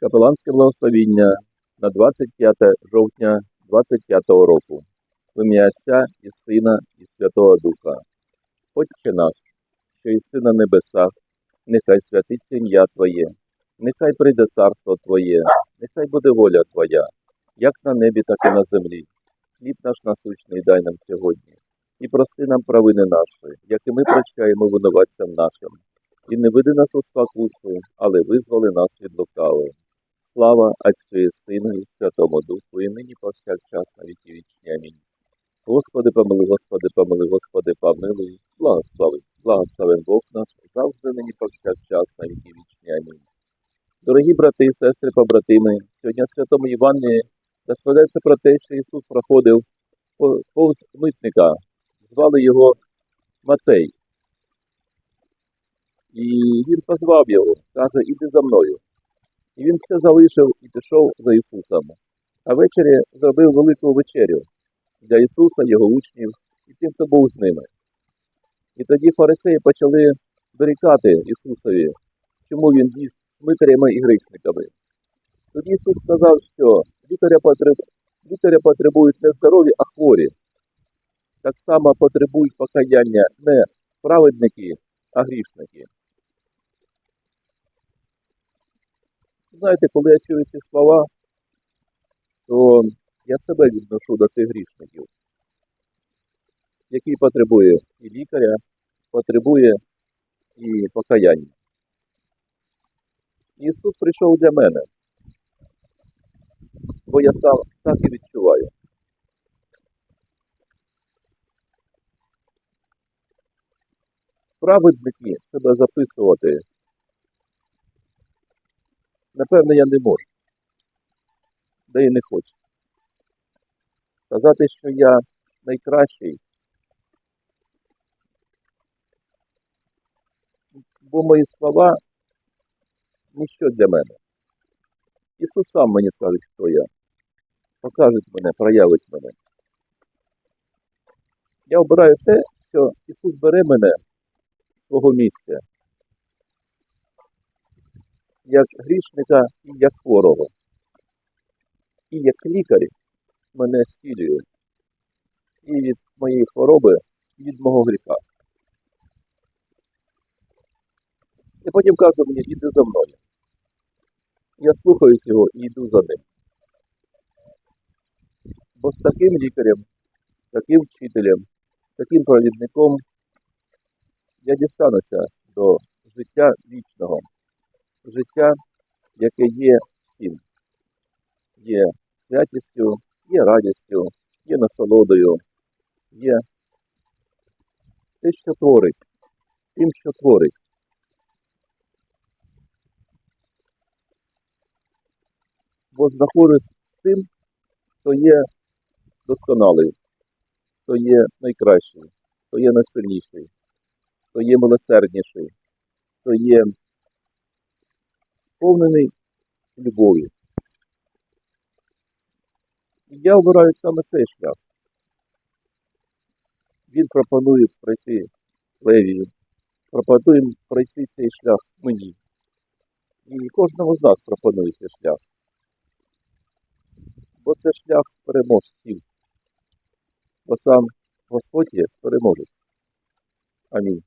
Капеланське благословіння на 25 жовтня 25 року. В ім'я Отця і Сина і Святого Духа. Отче наш, що єси на небесах, нехай святиться ім'я Твоє, нехай прийде царство Твоє, нехай буде воля Твоя, як на небі, так і на землі. Хліб наш насущний дай нам сьогодні, і прости нам провини наші, як і ми прощаємо винуватцям нашим. І не веди нас у спокусу, але визволи нас від лукавого. Слава Отцю і Сину і Святому Духу, і нині повсякчас на віки вічні. Амінь. Господи, помили, Господи, помили, Господи, помилуй, благослови, благословен Бог наш, завжди нині повсякчас на віки вічні. Амінь. Дорогі брати і сестри, побратими, сьогодні в Святому Івані розповідається про те, що Ісус проходив повз митника, звали його Матей. І він позвав його, каже, іди за мною. І він все залишив і пішов за Ісусом. А ввечері зробив велику вечерю для Ісуса, його учнів і тим, хто був з ними. І тоді фарисеї почали дорікати Ісусові, чому він їсть митарями і грішниками. Тоді Ісус сказав, що лікаря, потреб... лікаря потребують не здорові, а хворі. Так само потребують покаяння не праведники, а грішники. Знаєте, коли я чую ці слова, то я себе відношу до тих грішників, який потребує і лікаря, потребує і покаяння. Ісус прийшов для мене, бо я сам так і відчуваю. Праведники себе записувати, напевно, я не можу, да і не хочу. Сказати, що я найкращий, бо мої слова ніщо для мене. Ісус сам мені скаже, хто я. Покажуть мене, проявить мене. Я обираю те, що Ісус бере мене з свого місця, як грішника і як хворого. І як лікар мене зцілює і від моєї хвороби, і від мого гріха. І потім каже мені, іди за мною. Я слухаюсь його і йду за ним. Бо з таким лікарем, з таким вчителем, з таким провідником я дістануся до життя вічного, життя, яке є всім. Є святістю, є радістю, є насолодою, є те, що творить, тим, що творить. Бо знаходжусь тим, хто є досконалий, хто є найкращий, хто є найсильніший, хто є милосердніший, хто є сповнений любові. І я обираю саме цей шлях. Він пропонує пройти Левію, пропонує пройти цей шлях мені. І кожному з нас пропонує цей шлях. Бо це шлях переможців. Бо сам Господь є переможець. Амінь.